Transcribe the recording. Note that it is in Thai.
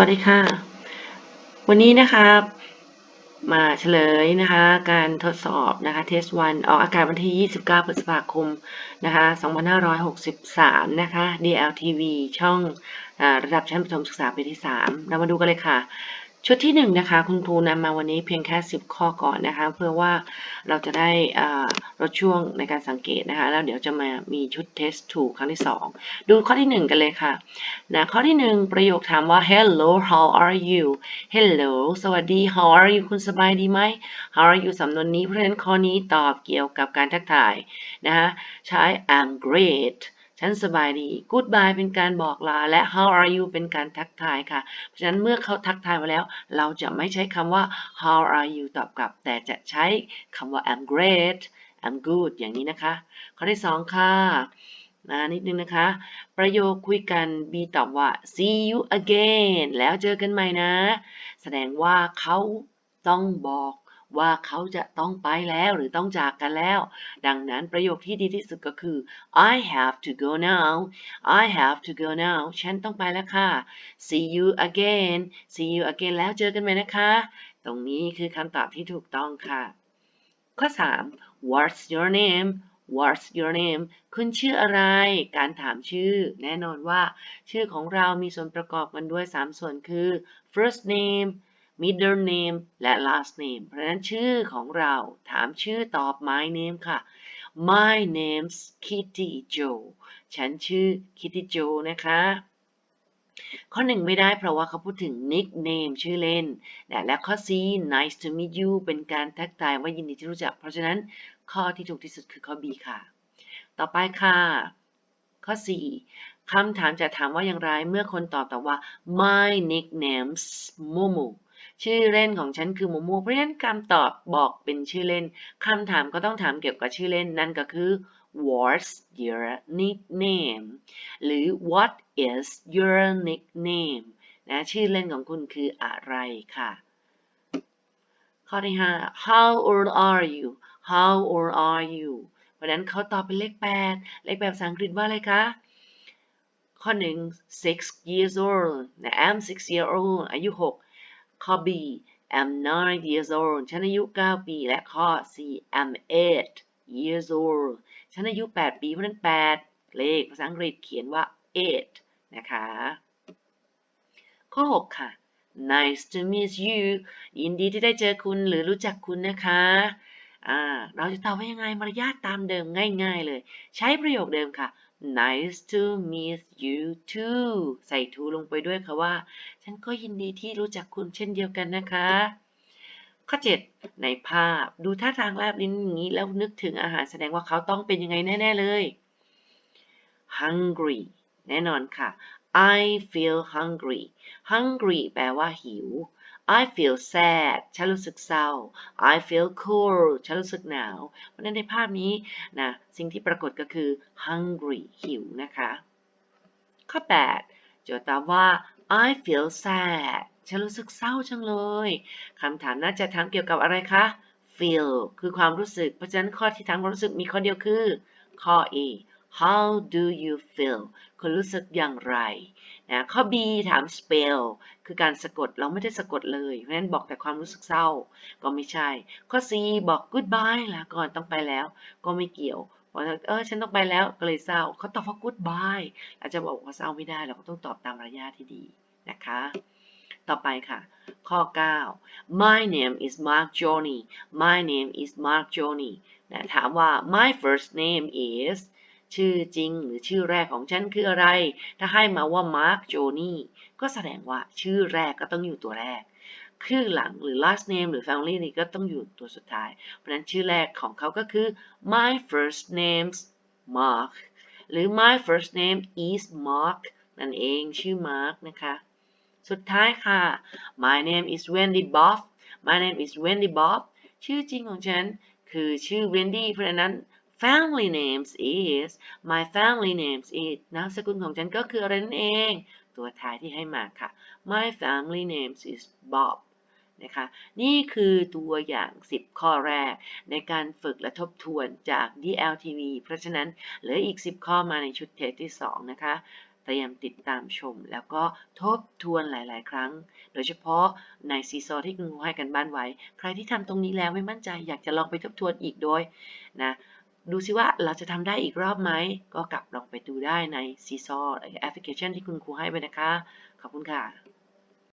วัสดีค่ะ วันนี้นะคะมาเฉลยนะคะการทดสอบนะคะเทสวันออกอากาศวันที่ 29 พฤษภาคมนะคะ2563 นะคะ DLTV ช่องอระดับชั้นประถมศึกษาปีที่ 3 เรามาดูกันเลยค่ะ ชุดที่1นนะคะคุณครูนำมาวันนี้เพียงแค่ 10 ข้อก่อนนะคะ เพื่อว่าเราจะได้ลดช่วงในการสังเกตนะคะ แล้วเดี๋ยวจะมามีชุด test 2ครั้งที่ 2 ดูข้อที่ 1 กันเลยค่ะนะข้อที่ 1 ประโยคถามว่า hello how are you hello สวัสดี how are you คุณสบายดีไหม how are you สำนวนนี้เพราะฉะนั้นข้อนี้ตอบเกี่ยวกับการทักทายนะคะใช้ I'm great ฉันสบายดี goodbye เป็นการบอกลา และ how are you เป็นการทักทายค่ะ เพราะฉะนั้นเมื่อเขาทักทายมาแล้ว เราจะไม่ใช้คำว่า how are you ตอบกลับ แต่จะใช้คำว่า I'm great I'm good อย่างนี้นะคะ ข้อที่สองค่ะนะนิดนึงนะคะ ประโยคคุยกัน B ตอบว่า see you again แล้วเจอกันใหม่นะ แสดงว่าเขาต้องบอก ว่าเขาจะต้องไปแล้วหรือต้องจากกันแล้ว ดังนั้นประโยคที่ดีที่สุดก็คือ I have to go now I have to go now ฉันต้องไปแล้วค่ะ see you again see you again แล้วเจอกันไหมนะคะ ตรงนี้คือคำตอบที่ถูกต้องค่ะ ข้อ 3 What's your name What's your name คุณชื่ออะไร การถามชื่อ แน่นอนว่า ชื่อของเรามีส่วนประกอบกันด้วย 3 ส่วนคือ first name middle name และ last name เพราะฉะนั้นชื่อของเราถามชื่อตอบ my name ค่ะ my name's Kitty Joe ฉันชื่อ Kitty Joe นะคะข้อหนึ่งไม่ได้เพราะว่าเขาพูดถึง nickname ชื่อเล่นและข้อ C nice to meet you เป็นการทักทายว่ายินดีที่รู้จัก เพราะฉะนั้นข้อที่ถูกที่สุดคือข้อ B ค่ะ ต่อไปค่ะ ข้อ4คำถามจะถามว่าอย่างไรเมื่อคนตอบตอบว่า my nickname's Momo ชื่อเล่นของฉันคือโมโมเพราะฉะนั้นคำตอบบอกเป็นชื่อเล่นคำถามก็ต้องถามเกี่ยวกับชื่อเล่นนั่นก็คือ what's your nickname หรือ what is your nickname นะชื่อเล่นของคุณคืออะไรค่ะ ข้อที่ 5 how old are you how old are you เพราะนั้นเขาตอบเป็นเลข 8 เลขแบบภาษาอังกฤษว่าอะไรคะ ข้อ1 six years old นะ I'm six years old อายุ 6 ข้อ B am nine years old ฉันอายุ 9 ปี และข้อ C am eight years old ฉันอายุ 8 ปีเพราะนั้น 8 เลขภาษาอังกฤษเขียนว่า eight นะคะ ข้อ 6 ค่ะ nice to meet you ยินดีที่ได้เจอคุณหรือรู้จักคุณนะคะ เราจะตอบว่ายังไงมารยาทตามเดิมง่ายๆเลย ใช้ประโยคเดิมค่ะ nice to meet you too ใส่ to ลงไปด้วยค่ะว่า ฉันก็ยินดีที่รู้จักคุณเช่นเดียวกันนะคะ ข้อ 7 ในภาพดูท่าทางแลบลิ้นอย่างนี้แล้วนึกถึงอาหารแสดงว่าเขาต้องเป็นยังไงแน่ ๆ เลย hungry แน่นอนค่ะ I feel hungry hungry แปลว่าหิว I feel sad ฉันรู้สึกเศร้า I feel cold ฉันรู้สึกหนาว เพราะฉะนั้นในภาพนี้นะสิ่งที่ปรากฏก็คือ hungry หิวนะคะ ข้อ 8 โจทย์ตอบว่า I feel sad ฉันรู้สึกเศร้าจังเลย คำถามน่าจะถามเกี่ยวกับอะไรคะ feel คือความรู้สึก เพราะฉะนั้นข้อที่ถามความรู้สึกมีข้อเดียวคือ ข้อ A how do you feel คุณรู้สึกอย่างไรนะข้อ B ถาม spell คือการสะกดเราไม่ได้สะกดเลย เพราะฉะนั้นบอกแต่ความรู้สึกเศร้า ก็ไม่ใช่ ข้อ C บอก goodbye ลาก่อนต้องไปแล้ว ก็ไม่เกี่ยวพอเออฉันต้องไปแล้วก็เลยเศร้าเขาตอบว่า goodbye อาจจะบอกว่าเศร้าไม่ได้เราก็ต้องตอบตามมารยาทที่ดีนะคะ ต่อไปค่ะ ข้อ 9 My name is Mark Johnny My name is Mark Johnny นะถามว่า My first name is ชื่อจริงหรือชื่อแรกของฉันคืออะไร ถ้าให้มาว่า Mark Johnny ก็แสดงว่าชื่อแรกก็ต้องอยู่ตัวแรกชื่อหลังหรือ last name หรือ family นี่ก็ต้องอยู่ตัวสุดท้าย เพราะนั้นชื่อแรกของเขาก็คือ my first name's Mark หรือ my first name is Mark นั่นเองชื่อ Mark นะคะ สุดท้ายค่ะ my name is Wendy Bob my name is Wendy Bob ชื่อจริงของฉันคือชื่อ Wendy เพราะนั้น family names is my family names is นามสกุลของฉันก็คืออะไรนั่นเอง ตัวท้ายที่ให้มาค่ะ my family names is Bob นะคะ นี่คือตัวอย่าง 10 ข้อแรก ในการฝึกและทบทวนจาก DLTV เพราะฉะนั้นเหลืออีก 10 ข้อมาในชุดเทสที่ 2 นะคะ เตรียมติดตามชม แล้วก็ทบทวนหลาย ๆ ครั้ง โดยเฉพาะในซีซอที่คุณครูให้กันบ้านไว้ ใครที่ทำตรงนี้แล้วไม่มั่นใจ อยากจะลองไปทบทวนอีกโดยนะ ดูซิว่าเราจะทำได้อีกรอบไหม ก็กลับลองไปดูได้ในซีซอแอปพลิเคชันที่คุณครูให้ไปนะคะ ขอบคุณค่ะ